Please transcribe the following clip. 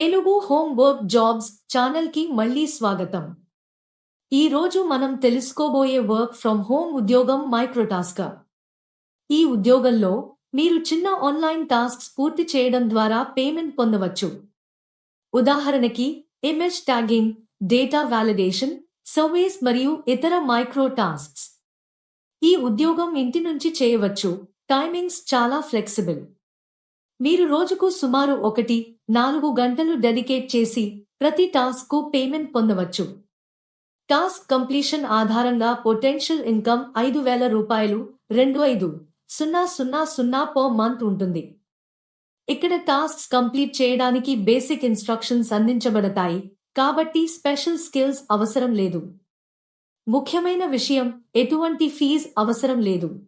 Telugu home work jobs ఛానల్కి మళ్ళీ స్వాగతం. ఈరోజు మనం తెలుసుకోబోయే వర్క్ ఫ్రమ్ హోమ్ ఉద్యోగం మైక్రోటాస్క్. ఈ ఉద్యోగంలో మీరు చిన్న ఆన్లైన్ టాస్క్స్ పూర్తి చేయడం ద్వారా పేమెంట్ పొందవచ్చు. ఉదాహరణకి image tagging data validation surveys మరియు ఇతర మైక్రో టాస్క్స్ ఈ ఉద్యోగం ఇంటి నుంచి చేయవచ్చు. టైమింగ్స్ చాలా ఫ్లెక్సిబుల్. మీరు రోజుకు సుమారు ఒకటి నాలుగు గంటలు డెడికేట్ చేసి ప్రతి టాస్క్కు పేమెంట్ పొందవచ్చు. టాస్క్ కంప్లీషన్ ఆధారంగా పొటెన్షియల్ ఇన్కమ్ ఐదు వేల రూపాయలు రెండు ఐదు సున్నా సున్నా సున్నా పర్ మంత్ ఉంటుంది. ఇక్కడ టాస్క్స్ కంప్లీట్ చేయడానికి బేసిక్ ఇన్స్ట్రక్షన్స్ అందించబడతాయి కాబట్టి స్పెషల్ స్కిల్స్ అవసరం లేదు. ముఖ్యమైన విషయం ఎటువంటి ఫీజ్ అవసరం లేదు.